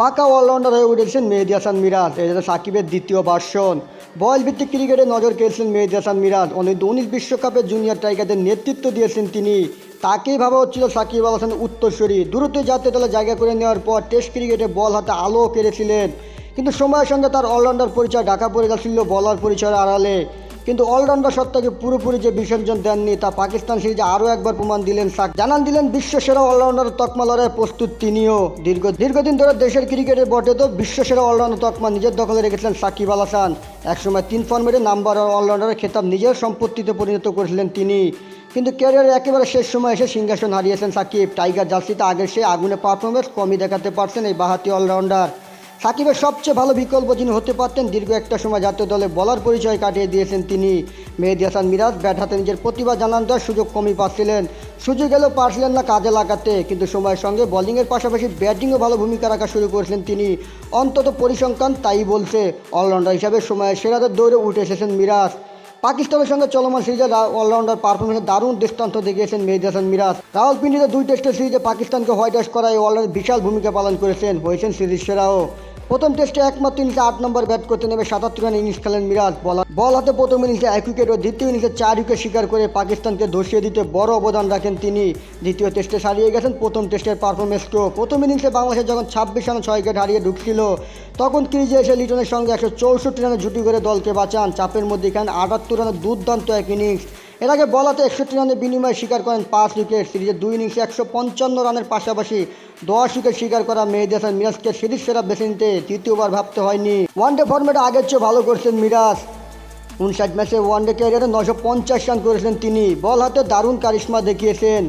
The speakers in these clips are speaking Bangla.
পাকা অলরাউন্ডার হয়ে উঠেছেন মেহেদি হাসান মিরাজ। এটা সাকিবের দ্বিতীয় ভার্সন। বয়স ভিত্তিক ক্রিকেটে নজর কেড়েছেন মেহেদি হাসান মিরাজ। অনূর্ধ্ব উনিশ বিশ্বকাপে জুনিয়র টাইগারদের নেতৃত্ব দিয়েছেন তিনি। তাকেই ভাবা হচ্ছিল সাকিব আল হাসান উত্তরসূরি। দ্রুত জাতীয় দলে জায়গা করে নেওয়ার পর টেস্ট ক্রিকেটে বল হাতে আলো কেড়েছিলেন। কিন্তু সময়ের সঙ্গে তার অলরাউন্ডার পরিচয় ঢাকা পড়ে গেছিল বলার পরিচয়ের আড়ালে। কিন্তু অলরাউন্ডার সত্তাকে পুরোপুরি যে বিসর্জন দেননি, তা পাকিস্তান সিরিজে আরও একবার প্রমাণ দিলেন সাক। জানান দিলেন বিশ্বসেরা অলরাউন্ডার তকমা লড়াইয়ে প্রস্তুত তিনিও। দীর্ঘ, দীর্ঘদিন ধরে দেশের ক্রিকেটের বটে তো বিশ্বসেরা অলরাউন্ডার তকমা নিজের দখলে রেখেছিলেন সাকিব আল হাসান। একসময় তিন ফর্মেটে নাম্বার অলরাউন্ডারের খেতাব নিজের সম্পত্তিতে পরিণত করেছিলেন তিনি। কিন্তু ক্যারিয়ারের একেবারে শেষ সময় এসে সিংহাসন হারিয়েছেন সাকিব। টাইগার জার্সিতে আগের সে আগুনে পারফরমেন্স কমই দেখাতে পারছেন এই বাহাতি অলরাউন্ডার। সাকিবের সবচেয়ে ভালো বিকল্প যিনি হতে পারতেন, দীর্ঘ একটা সময় জাতীয় দলে বলার পরিচয় কাটিয়ে দিয়েছেন তিনি। মেহেদি হাসান মিরাজ, ব্যাট হাতে নিজের প্রতিভা জানান দেওয়ার সুযোগ কমই পাচ্ছিলেন। সুযোগ এলেও পারছিলেন না কাজে লাগাতে, কিন্তু সময়ের সঙ্গে বোলিংয়ের পাশাপাশি ব্যাটিংও ভালো ভূমিকা রাখা শুরু করেছিলেন তিনি। অন্তত পরিসংখ্যান তাই বলছে, অলরাউন্ডার হিসাবে সময়ের সেরাদের দৌড়ে উঠে এসেছেন মিরাজ। পাকিস্তানের সঙ্গে চলমান সিরিজে অলরাউন্ডার পারফরমেন্সে দারুণ দৃষ্টান্ত দেখিয়েছেন মেহেদি হাসান মিরাজ। রাওয়ালপিন্ডিতে দুই টেস্টের সিরিজে পাকিস্তানকে হোয়াইট ওয়াশ করায় অলরাউন্ডার বিশাল ভূমিকা পালন করেছেন হয়েছেন সিরিজ সেরাও। প্রথম টেস্টে একমাত্র ইনিংসে আট নম্বর ব্যাট করতে নেমে সাতাত্তর রান ইনিংস খেলেন মিরাজ। বলা হাতে প্রথম ইনিংসে এক উইকেট ও দ্বিতীয় ইনিংসে চার উইকেট শিকার করে পাকিস্তানকে ধসিয়ে দিতে বড় অবদান রাখেন তিনি। দ্বিতীয় টেস্টে সারিয়ে গেছেন প্রথম টেস্টের পারফরমেন্সকেও প্রথম ইনিংসে বাংলাদেশ যখন ছাব্বিশ রানে ছয় উইকেট হারিয়ে ঢুকছিল, তখন ক্রিজে এসে লিটনের সঙ্গে একশো চৌষট্টি রানে জুটি করে দলকে বাঁচান। চাপের মধ্যে এখানে আটাত্তর রানের দুর্দান্ত এক ইনিংস। এর আগে বলাতে একষট্টি রানের বিনিময়ে শিকার করেন পাঁচ উইকেট সিরিজের দুই ইনিংসে একশো পঞ্চান্ন রানের পাশাপাশি দশ উইকেট স্বীকার করা মেহেদি হাসান মিরাজকে সিরিজ সেরা বেছে নিতে তৃতীয়বার ভাবতে হয়নি। ওয়ানডে ফর্মেটে আগের চেয়ে ভালো করছেন মিরাজ। উনষাট ম্যাচে ওয়ানডে ক্যারিয়ারে নশো পঞ্চাশ রান করেছেন তিনি। বল হাতে দারুণ কারিশ্মা দেখিয়েছেন।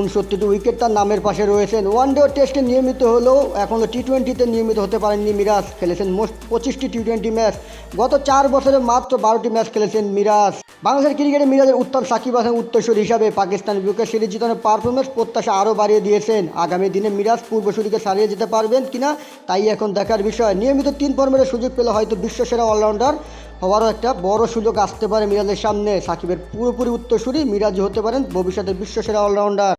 উনসত্তরটি উইকেট তার নামের পাশে রয়েছেন। ওয়ানডে ও টেস্টে নিয়মিত হলেও এখনও টি টোয়েন্টিতে নিয়মিত হতে পারেননি মিরাজ। খেলেছেন মোট পঁচিশটি টি টোয়েন্টি ম্যাচ। গত চার বছরে মাত্র বারোটি ম্যাচ খেলেছেন মিরাজ। বাংলাদেশের ক্রিকেটে মিরাজের উত্তর সাকিব হাসান উত্তরসূরি হিসাবে পাকিস্তানের বিপক্ষে সিরিজ জিতানোর পারফরমেন্স প্রত্যাশা আরও বাড়িয়ে দিয়েছেন। আগামী দিনে মিরাজ পূর্বসূরিকে সারিয়ে যেতে পারবেন কিনা, তাই এখন দেখার বিষয়। নিয়মিত তিন ফর্মেটের সুযোগ পেলে হয়তো বিশ্বসেরা অলরাউন্ডার হওয়ারও একটা বড় সুযোগ আসতে পারে মিরাজের সামনে। সাকিবের পুরোপুরি উত্তরসূরি মিরাজ হতে পারেন ভবিষ্যতের বিশ্বসেরা অলরাউন্ডার